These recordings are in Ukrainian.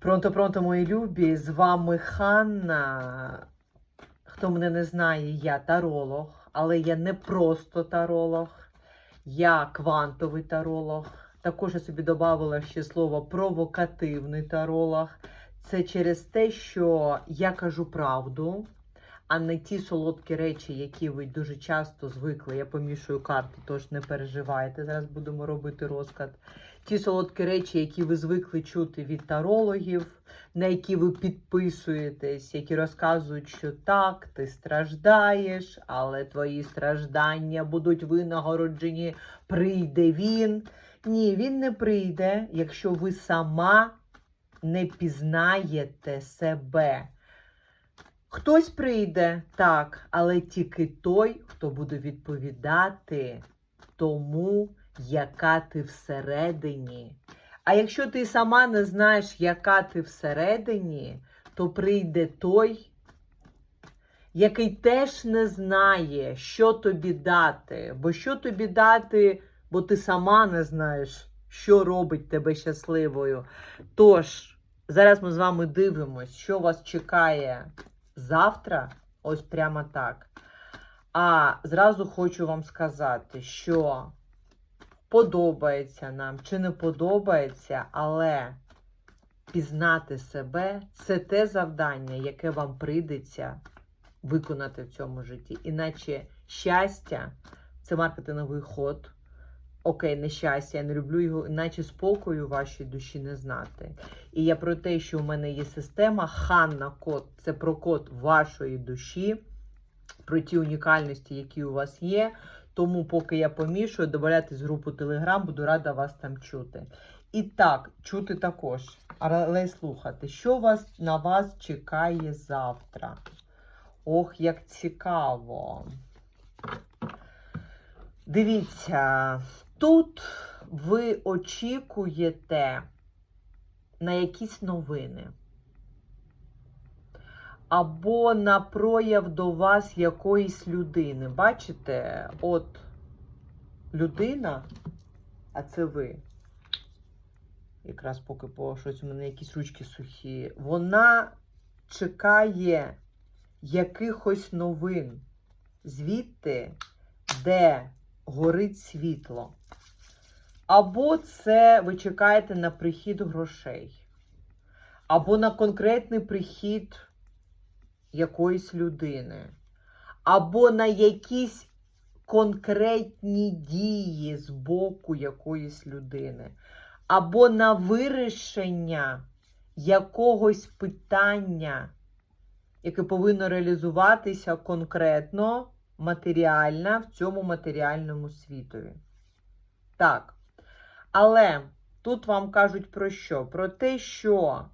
Пронто-пронто, мої любі, з вами Ханна. Хто мене не знає, я таролог, але я не просто таролог, я квантовий таролог. Також я собі додавала ще слово провокативний таролог. Це через те, що я кажу правду, а не ті солодкі речі, які ви дуже часто звикли. Я помішую карти, тож не переживайте. Зараз будемо робити розклад. Ті солодкі речі, які ви звикли чути від тарологів, на які ви підписуєтесь, які розказують, що так, ти страждаєш, але твої страждання будуть винагороджені. Прийде він. Ні, він не прийде, якщо ви сама не пізнаєте себе. Хтось прийде, так, але тільки той, хто буде відповідати тому, яка ти всередині. А якщо ти сама не знаєш, яка ти всередині, то прийде той, який теж не знає, що тобі дати. Бо що тобі дати, бо ти сама не знаєш, що робить тебе щасливою. Тож, зараз ми з вами дивимось, що вас чекає завтра, ось прямо так. А зразу хочу вам сказати, що подобається нам чи не подобається, але пізнати себе це те завдання, яке вам прийдеться виконати в цьому житті. Іначе щастя це маркетинговий ход. Окей, нещастя, я не люблю його, іначе спокою вашій душі не знати. І я про те, що у мене є система Ханна код це про код вашої душі, про ті унікальності, які у вас є. Тому, поки я помішую, додавайтесь в групу Telegram, буду рада вас там чути. І так, чути також, але слухати, що вас на вас чекає завтра. Ох, як цікаво. Дивіться, тут ви очікуєте на якісь новини. Або на прояв до вас якоїсь людини. Бачите, от людина, а це ви. Якраз поки по щось у мене якісь ручки сухі. Вона чекає якихось новин. Звідти, де горить світло. Або це ви чекаєте на прихід грошей, або на конкретний прихід якоїсь людини, або на якісь конкретні дії з боку якоїсь людини, або на вирішення якогось питання, яке повинно реалізуватися конкретно матеріально в цьому матеріальному світові. Так. Але тут вам кажуть про що? Про те, що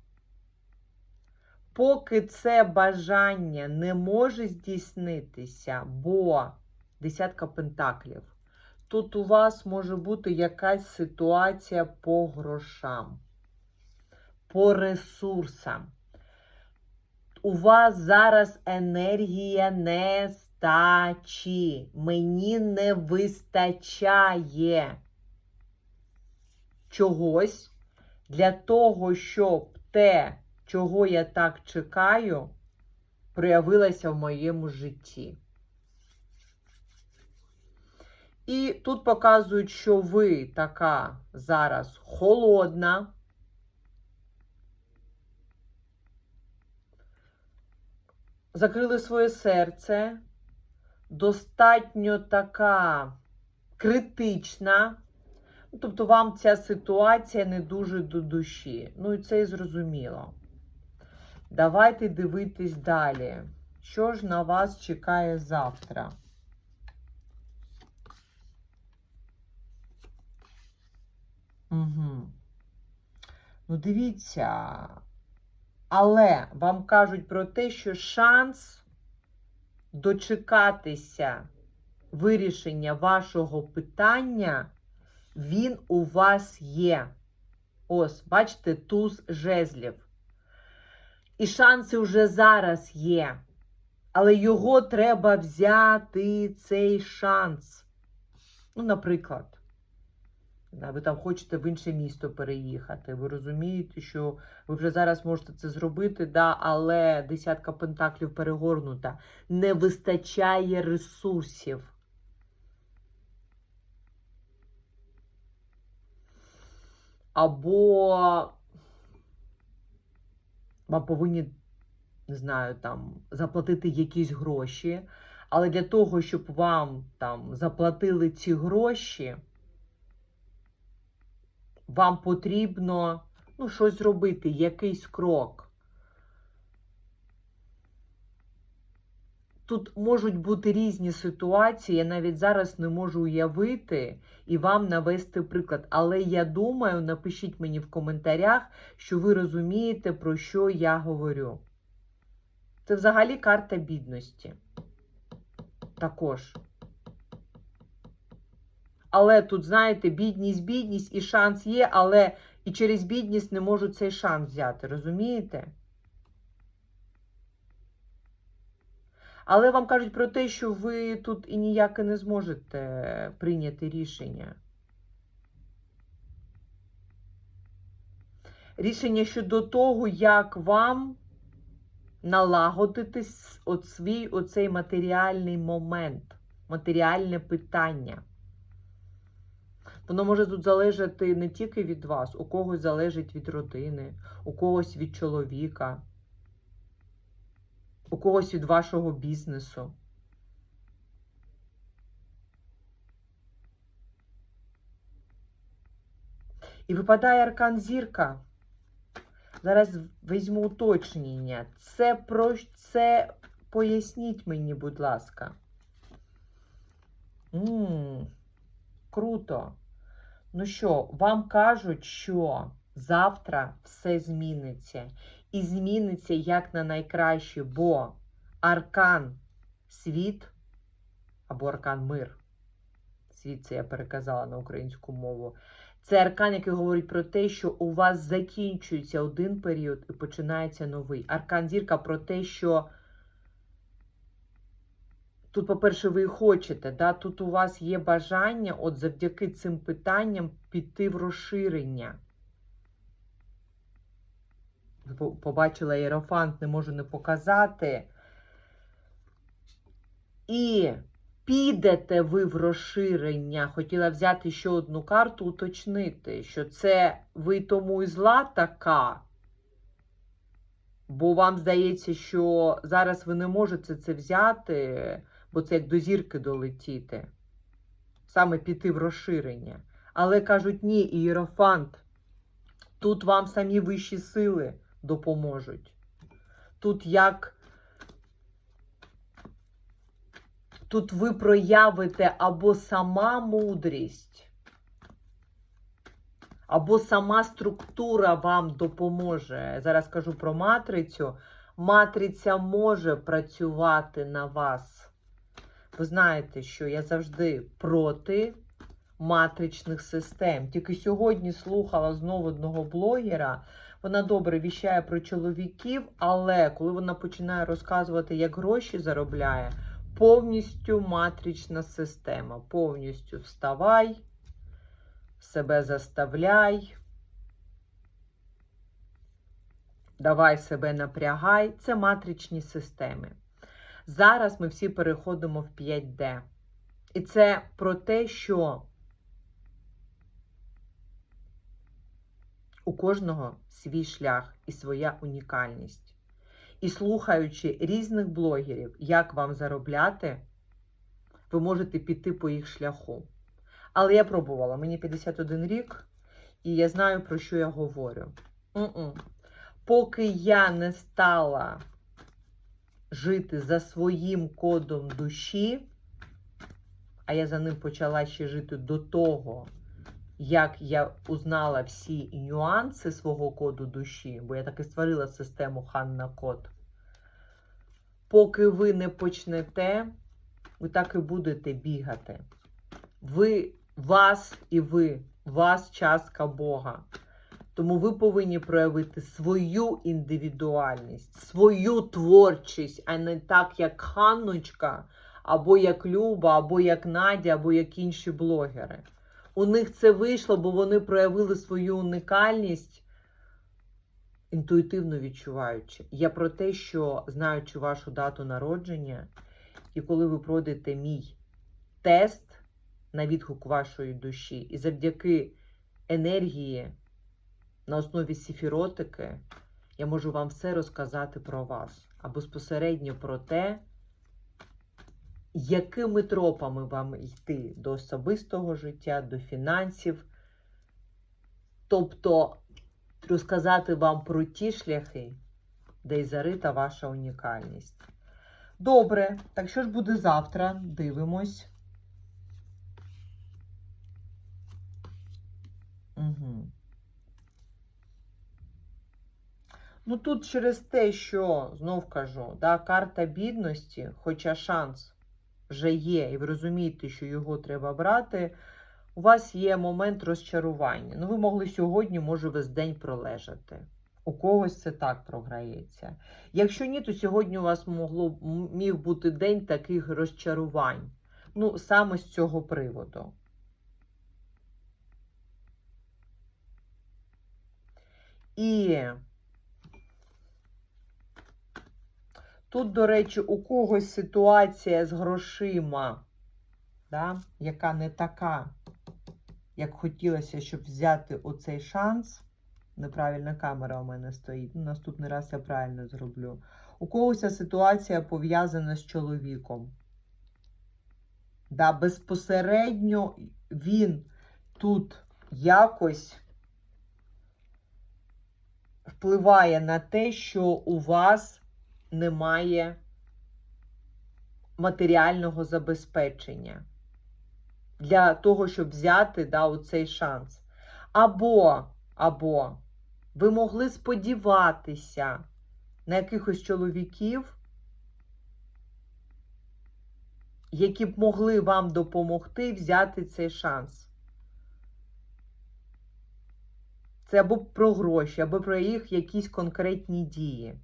поки це бажання не може здійснитися, бо десятка пентаклів, тут у вас може бути якась ситуація по грошам, по ресурсам. У вас зараз енергія нестачі. Мені не вистачає чогось для того, щоб те, чого я так чекаю, проявилося в моєму житті. І тут показують, що ви така зараз холодна. Закрили своє серце, достатньо така критична. Ну, Тобто вам ця ситуація не дуже до душі. Ну і це і зрозуміло. Давайте дивитись далі. Що ж на вас чекає завтра? Угу. Ну, дивіться. Але вам кажуть про те, що шанс дочекатися вирішення вашого питання він у вас є. Ось, бачите, туз жезлів. І шанси вже зараз є. Але його треба взяти цей шанс. Ну, наприклад, Ви там хочете в інше місто переїхати. Ви розумієте, що ви вже зараз можете це зробити, да, але десятка пентаклів перегорнута. Не вистачає ресурсів. Або вам повинні, не знаю, там заплатити якісь гроші. Але для того, щоб вам там заплатили ці гроші, вам потрібно ну, щось зробити, якийсь крок. Тут можуть бути різні ситуації, я навіть зараз не можу уявити і вам навести приклад. Але я думаю, напишіть мені в коментарях, що ви розумієте, про що я говорю. Це взагалі карта бідності. Також. Але тут, знаєте, бідність, бідність і шанс є, але і через бідність не можуть цей шанс взяти, розумієте? Але вам кажуть про те, що ви тут і ніяк не зможете прийняти рішення. Рішення щодо того, як вам налагодити от свій оцей матеріальний момент, матеріальне питання. Воно може тут залежати не тільки від вас, у когось залежить від родини, у когось від чоловіка, у когось від вашого бізнесу. І випадає аркан зірка. Зараз візьму уточнення. Це про це поясніть мені, будь ласка. м круто. Ну що, вам кажуть, що завтра все зміниться. І зміниться як на найкраще, бо аркан світ або аркан мир. Світ це я переказала на українську мову. Це аркан, який говорить про те, що у вас закінчується один період і починається новий. Аркан зірка про те, що тут, по-перше, ви хочете, да? тут у вас є бажання, от завдяки цим питанням піти в розширення. Побачила Єрофант, не можу не показати. І підете ви в розширення. Хотіла взяти ще одну карту, уточнити, що це ви тому і зла така. Бо вам здається, що зараз ви не можете це взяти, бо це як до зірки долетіти. Саме піти в розширення. Але кажуть, ні, Ієрофант, тут вам самі вищі сили допоможуть. Тут як Тут ви проявите або сама мудрість, або сама структура вам допоможе. Зараз кажу про матрицю. Матриця може працювати на вас. Ви знаєте, що я завжди проти матричних систем. Тільки сьогодні слухала знову одного блогера. Вона добре віщає про чоловіків, але коли вона починає розказувати, як гроші заробляє, повністю матрична система. Повністю вставай, себе заставляй, давай себе напрягай. Це матричні системи. Зараз ми всі переходимо в 5D. І це про те, що у кожного свій шлях і своя унікальність. І слухаючи різних блогерів, як вам заробляти, ви можете піти по їх шляху. Але я пробувала, мені 51 рік, і я знаю, про що я говорю. М-м. Поки я не стала жити за своїм кодом душі, а я за ним почала ще жити до того, як я узнала всі нюанси свого коду душі, бо я так і створила систему Ханна Код. Поки ви не почнете, ви так і будете бігати. Ви, вас і ви, вас частка Бога. Тому ви повинні проявити свою індивідуальність, свою творчість, а не так, як Ханночка, або як Люба, або як Надя, або як інші блогери. У них це вийшло, бо вони проявили свою унікальність, інтуїтивно відчуваючи. Я про те, що знаючи вашу дату народження, і коли ви пройдете мій тест на відгук вашої душі, і завдяки енергії на основі сіфіротики, я можу вам все розказати про вас, а безпосередньо про те, якими тропами вам йти до особистого життя, до фінансів. Тобто розказати вам про ті шляхи, де й зарита ваша унікальність. Добре, так що ж буде завтра? Дивимось. Угу. Ну тут через те, що, знов кажу, да, карта бідності, хоча шанс вже є, і ви розумієте, що його треба брати, у вас є момент розчарування. Ну, ви могли сьогодні, може, весь день пролежати. У когось це так програється. Якщо ні, то сьогодні у вас могло, міг бути день таких розчарувань. Ну, саме з цього приводу. І тут, до речі, у когось ситуація з грошима, да, яка не така, як хотілося, щоб взяти оцей шанс. Неправильна камера у мене стоїть. Ну, наступний раз я правильно зроблю. У когось ситуація пов'язана з чоловіком. Да, безпосередньо він тут якось впливає на те, що у вас немає матеріального забезпечення для того, щоб взяти да, оцей шанс. Або, або ви могли сподіватися на якихось чоловіків, які б могли вам допомогти взяти цей шанс. Це або про гроші, або про їх якісь конкретні дії.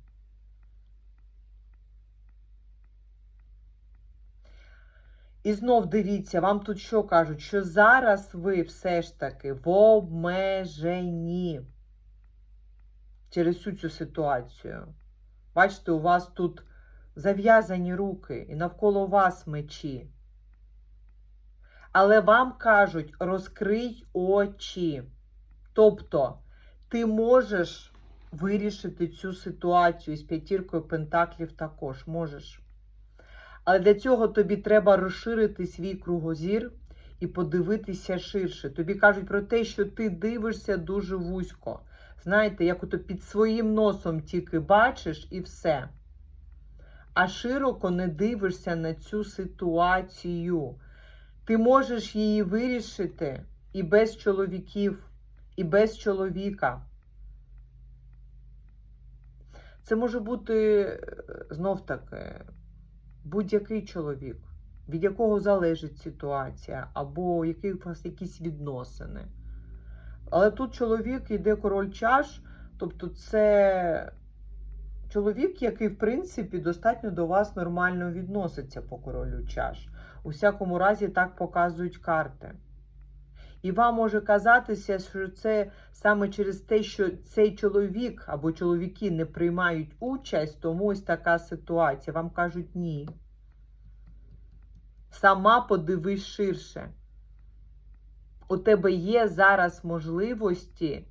І знов дивіться, вам тут що кажуть, що зараз ви все ж таки в обмеженні через всю цю ситуацію. Бачите, у вас тут зав'язані руки і навколо вас мечі. Але вам кажуть, розкрий очі. Тобто, ти можеш вирішити цю ситуацію з п'ятіркою пентаклів також можеш. Але для цього тобі треба розширити свій кругозір і подивитися ширше. Тобі кажуть про те, що ти дивишся дуже вузько. Знаєте, як ото під своїм носом тільки бачиш і все. А широко не дивишся на цю ситуацію. Ти можеш її вирішити і без чоловіків, і без чоловіка. Це може бути е, знов таки будь-який чоловік, від якого залежить ситуація, або які у вас якісь відносини. Але тут чоловік йде король чаш, тобто це чоловік, який, в принципі, достатньо до вас нормально відноситься по королю чаш. У всякому разі, так показують карти. І вам може казатися, що це саме через те, що цей чоловік або чоловіки не приймають участь, тому ось така ситуація. Вам кажуть ні. Сама подивись ширше. У тебе є зараз можливості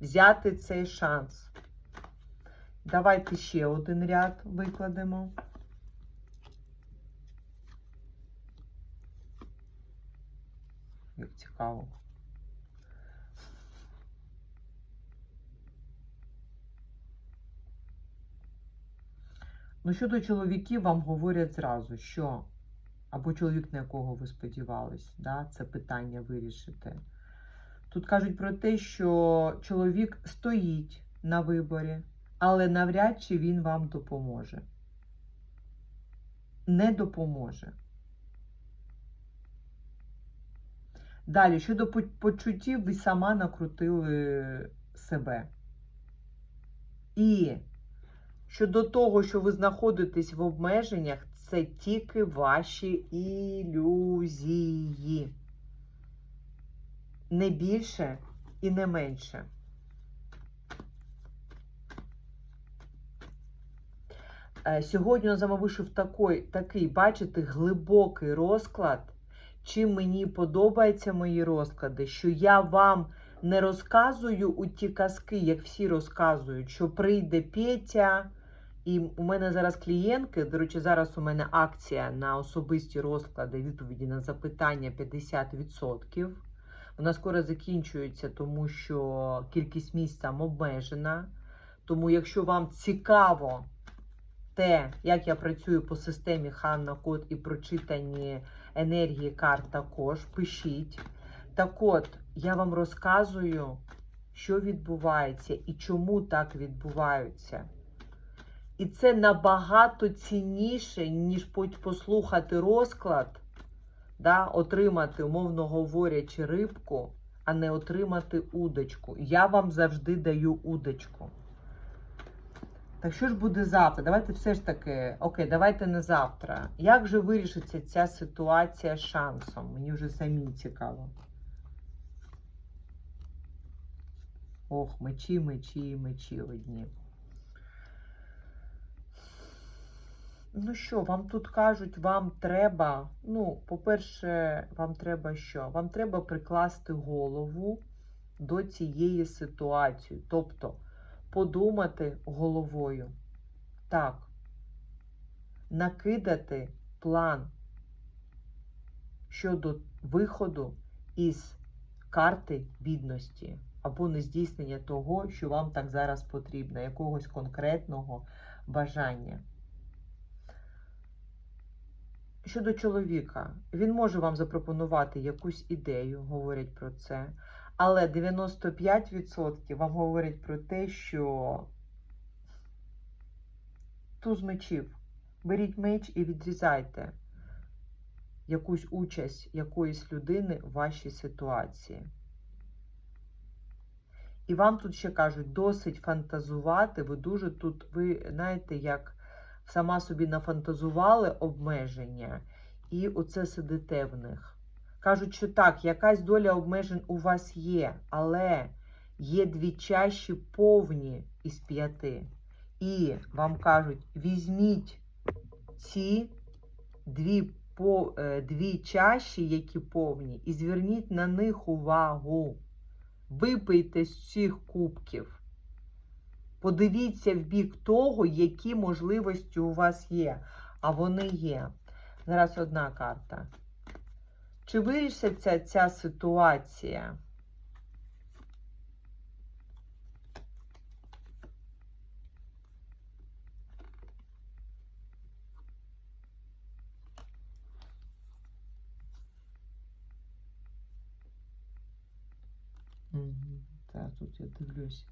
взяти цей шанс. Давайте ще один ряд викладемо. Як цікаво. Ну, щодо чоловіків, вам говорять зразу, що або чоловік, на якого ви сподівались, да, це питання вирішити. Тут кажуть про те, що чоловік стоїть на виборі, але навряд чи він вам допоможе. Не допоможе. Далі, щодо почуттів, ви сама накрутили себе. І щодо того, що ви знаходитесь в обмеженнях, це тільки ваші ілюзії. не більше і не менше. Е, Сьогодні он вийшов такий, такий, бачите, глибокий розклад. Чим мені подобаються мої розклади, що я вам не розказую у ті казки, як всі розказують, що прийде Петя, і у мене зараз клієнтки, до речі, зараз у мене акція на особисті розклади, відповіді на запитання 50%. Вона скоро закінчується, тому що кількість місць там обмежена. Тому, якщо вам цікаво те, як я працюю по системі Ханна Код і прочитані енергії карт також, пишіть. Так от, я вам розказую, що відбувається і чому так відбувається. І це набагато цінніше, ніж послухати розклад, да, отримати, умовно говорячи, рибку, а не отримати удочку. Я вам завжди даю удочку. Так що ж буде завтра? Давайте все ж таки, окей, давайте не завтра. Як же вирішиться ця ситуація з шансом? Мені вже самі цікаво. Ох, мечі, мечі, мечі одні. Ну що, вам тут кажуть, вам треба, ну, по-перше, вам треба що? Вам треба прикласти голову до цієї ситуації. Тобто подумати головою. Так, накидати план щодо виходу із карти бідності або нездійснення того, що вам так зараз потрібно, якогось конкретного бажання. Щодо чоловіка, він може вам запропонувати якусь ідею, говорять про це. Але 95% вам говорять про те, що туз мечів. Беріть меч і відрізайте якусь участь якоїсь людини в вашій ситуації. І вам тут ще кажуть, досить фантазувати, ви дуже тут, ви знаєте, як сама собі нафантазували обмеження, і оце сидите в них. Кажуть, що так, якась доля обмежень у вас є, але є дві чаші повні із п'яти. І вам кажуть, візьміть ці дві, по, е, дві чаші, які повні, і зверніть на них увагу. Випийте з цих кубків. Подивіться в бік того, які можливості у вас є. А вони є. Зараз одна карта. Чи вирішиться ця ситуація? Так, тут я дивлюсь.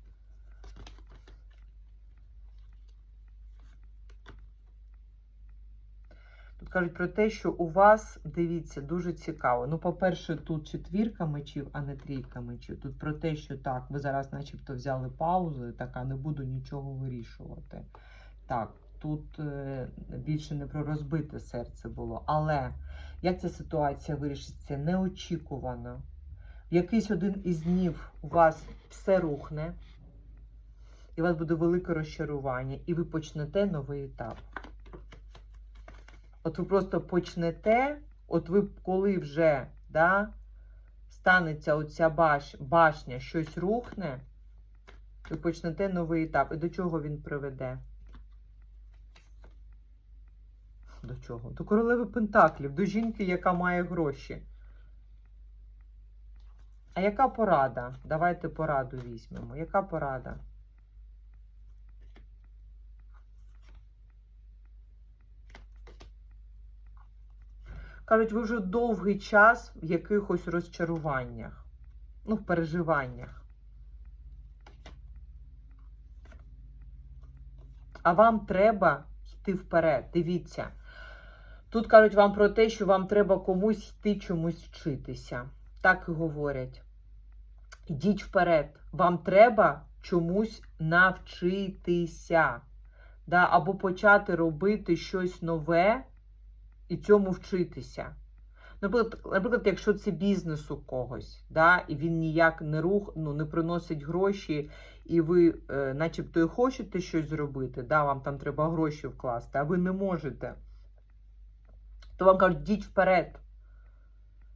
Кажуть про те, що у вас, дивіться, дуже цікаво. Ну, по-перше, тут четвірка мечів, а не трійка мечів. Тут про те, що так, ви зараз начебто взяли паузу, і така не буду нічого вирішувати. Так, тут е, більше не про розбите серце було. Але як ця ситуація вирішиться? Неочікувано. В якийсь один із днів у вас все рухне, і у вас буде велике розчарування, і ви почнете новий етап. От ви просто почнете, от ви коли вже да, станеться оця баш, башня, щось рухне, ви почнете новий етап. І до чого він приведе? До чого? До королеви Пентаклів, до жінки, яка має гроші. А яка порада? Давайте пораду візьмемо. Яка порада? Кажуть, ви вже довгий час в якихось розчаруваннях, ну, в переживаннях. А вам треба йти вперед. Дивіться. Тут кажуть вам про те, що вам треба комусь йти чомусь вчитися. Так і говорять. Йдіть вперед. Вам треба чомусь навчитися. Да? Або почати робити щось нове і цьому вчитися. Наприклад, наприклад, якщо це бізнес у когось, да, і він ніяк не рух, ну, не приносить гроші, і ви, е, начебто, і хочете щось зробити, да, вам там треба гроші вкласти, а ви не можете, то вам кажуть, йдіть вперед.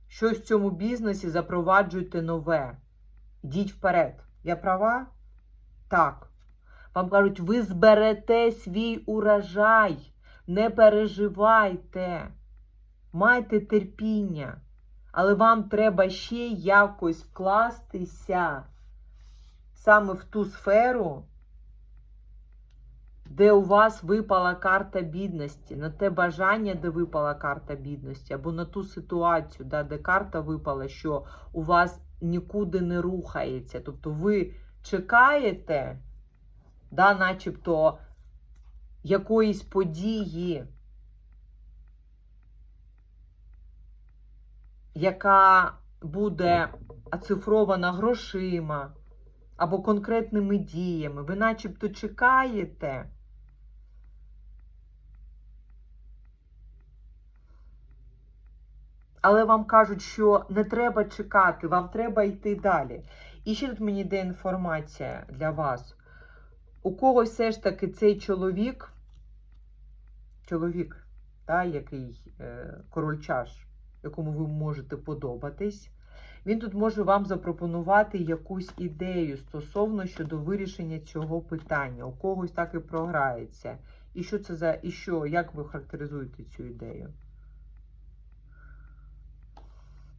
Щось в цьому бізнесі запроваджуйте нове. Йдіть вперед. Я права? Так. Вам кажуть, ви зберете свій урожай. Не переживайте. Майте терпіння. Але вам треба ще якось вкластися саме в ту сферу, де у вас випала карта бідності, на те бажання, де випала карта бідності, або на ту ситуацію, да, де карта випала, що у вас нікуди не рухається. Тобто ви чекаєте, да, начебто якоїсь події, яка буде оцифрована грошима або конкретними діями. Ви начебто чекаєте. Але вам кажуть, що не треба чекати, вам треба йти далі. І ще тут мені йде інформація для вас. У когось все ж таки цей чоловік, чоловік, та, який е, король чаш, якому ви можете подобатись, він тут може вам запропонувати якусь ідею стосовно щодо вирішення цього питання. У когось так і програється. І що це за і що, як ви характеризуєте цю ідею?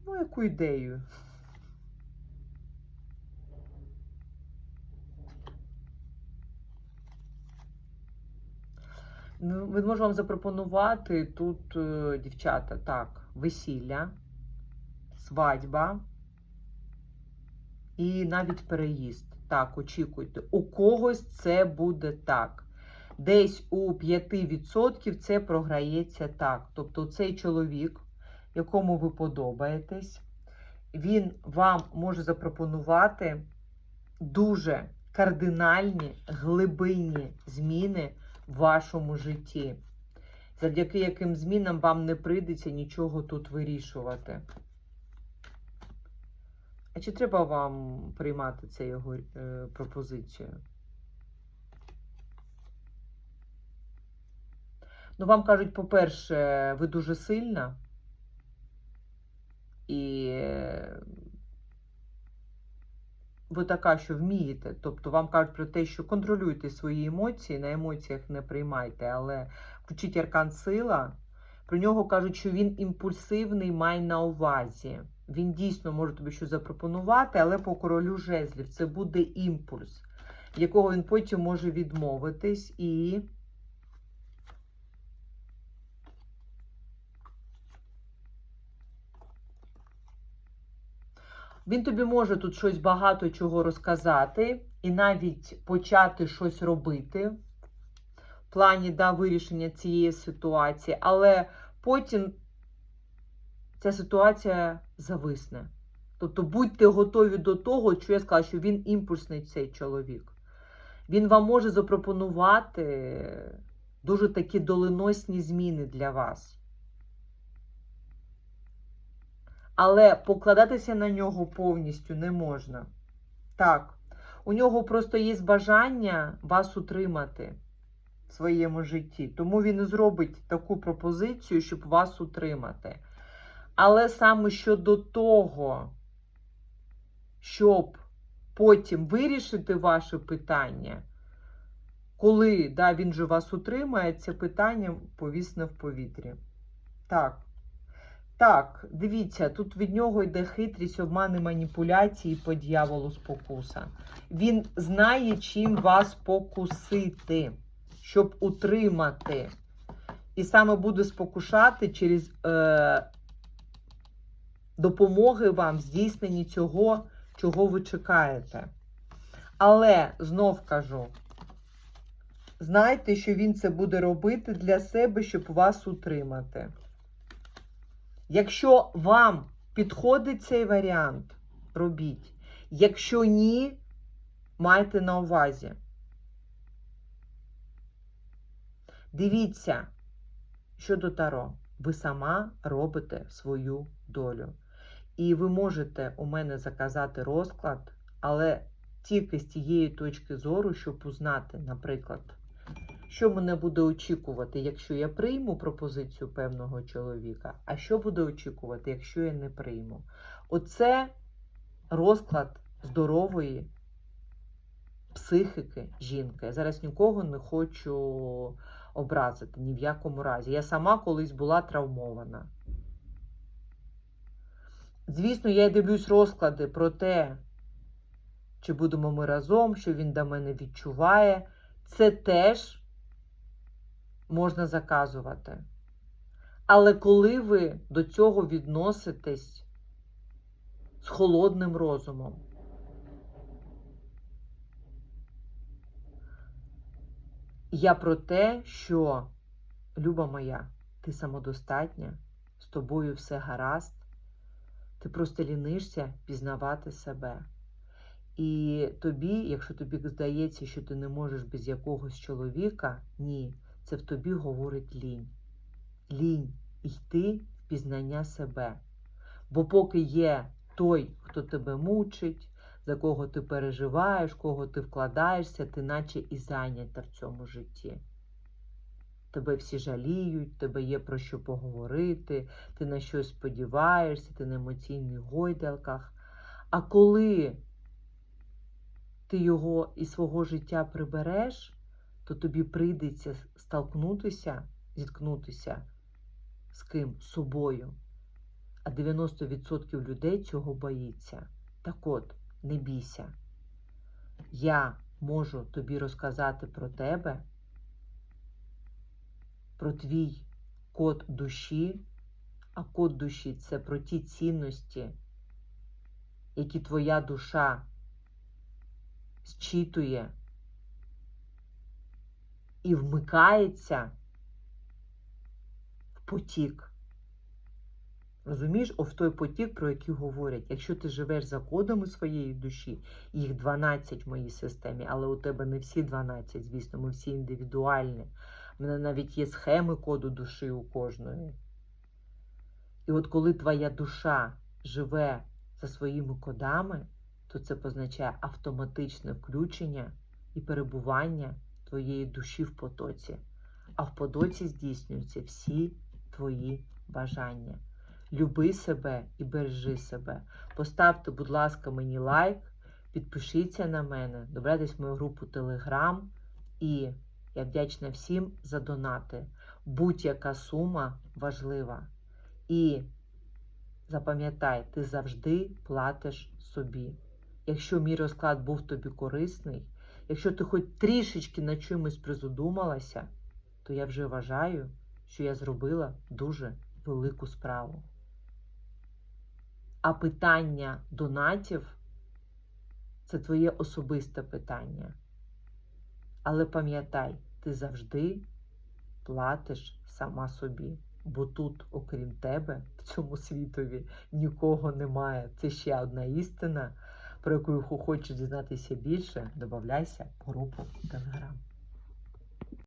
Ну, яку ідею? Ну, він може вам запропонувати тут, е, дівчата, так, весілля, свадьба і навіть переїзд. Так, очікуйте. У когось це буде так. Десь у 5% це програється так. Тобто цей чоловік, якому ви подобаєтесь, він вам може запропонувати дуже кардинальні, глибинні зміни в вашому житті, завдяки яким змінам вам не прийдеться нічого тут вирішувати. А чи треба вам приймати це його е, пропозицію? Ну, вам кажуть, по-перше, ви дуже сильна і ви така, що вмієте. Тобто вам кажуть про те, що контролюйте свої емоції, на емоціях не приймайте, але включіть аркан сила. Про нього кажуть, що він імпульсивний, май на увазі. Він дійсно може тобі щось запропонувати, але по королю жезлів це буде імпульс, якого він потім може відмовитись і. Він тобі може тут щось багато чого розказати, і навіть почати щось робити в плані да, вирішення цієї ситуації, але потім ця ситуація зависне. Тобто будьте готові до того, що я сказала, що він імпульсний цей чоловік. Він вам може запропонувати дуже такі доленосні зміни для вас. Але покладатися на нього повністю не можна. Так, у нього просто є бажання вас утримати в своєму житті. Тому він і зробить таку пропозицію, щоб вас утримати. Але саме щодо того, щоб потім вирішити ваше питання, коли да, він же вас утримає, це питання повісне в повітрі. Так. Так, дивіться, тут від нього йде хитрість, обмани, маніпуляції по дьяволу спокуса. Він знає, чим вас покусити, щоб утримати. І саме буде спокушати через е, допомоги вам в здійсненні цього, чого ви чекаєте. Але знов кажу, знайте, що він це буде робити для себе, щоб вас утримати. Якщо вам підходить цей варіант, робіть. Якщо ні, майте на увазі. Дивіться щодо Таро. Ви сама робите свою долю. І ви можете у мене заказати розклад, але тільки з тієї точки зору, щоб узнати, наприклад, що мене буде очікувати, якщо я прийму пропозицію певного чоловіка, а що буде очікувати, якщо я не прийму. Оце розклад здорової психики жінки. Я зараз нікого не хочу образити ні в якому разі. Я сама колись була травмована. Звісно, я дивлюсь розклади про те, чи будемо ми разом, що він до мене відчуває. Це теж можна заказувати. Але коли ви до цього відноситесь з холодним розумом, я про те, що, Люба моя, ти самодостатня, з тобою все гаразд, ти просто лінишся пізнавати себе. І тобі, якщо тобі здається, що ти не можеш без якогось чоловіка, ні, це в тобі говорить лінь. Лінь йти в пізнання себе. Бо поки є той, хто тебе мучить, за кого ти переживаєш, кого ти вкладаєшся, ти наче і зайнята в цьому житті. Тебе всі жаліють, тебе є про що поговорити, ти на щось сподіваєшся, ти на емоційних гойдалках. А коли ти його із свого життя прибереш, то тобі прийдеться столкнутися, зіткнутися з ким? З собою. А 90% людей цього боїться. Так от, не бійся. Я можу тобі розказати про тебе, про твій код душі, а код душі це про ті цінності, які твоя душа зчитує і вмикається в потік. Розумієш, о, в той потік, про який говорять, якщо ти живеш за кодами своєї душі, їх 12 в моїй системі, але у тебе не всі 12, звісно, ми всі індивідуальні. У мене навіть є схеми коду душі у кожної. І от коли твоя душа живе за своїми кодами, то це позначає автоматичне включення і перебування твоєї душі в потоці. А в потоці здійснюються всі твої бажання. Люби себе і бережи себе. Поставте, будь ласка, мені лайк, підпишіться на мене, добирайтесь в мою групу Telegram і я вдячна всім за донати. Будь-яка сума важлива. І запам'ятай, ти завжди платиш собі. Якщо мій розклад був тобі корисний, якщо ти хоч трішечки над чимось призадумалася, то я вже вважаю, що я зробила дуже велику справу. А питання донатів це твоє особисте питання. Але пам'ятай, ти завжди платиш сама собі, бо тут, окрім тебе, в цьому світові нікого немає. Це ще одна істина, про яку хочеш дізнатися більше, додавайся в групу Телеграм.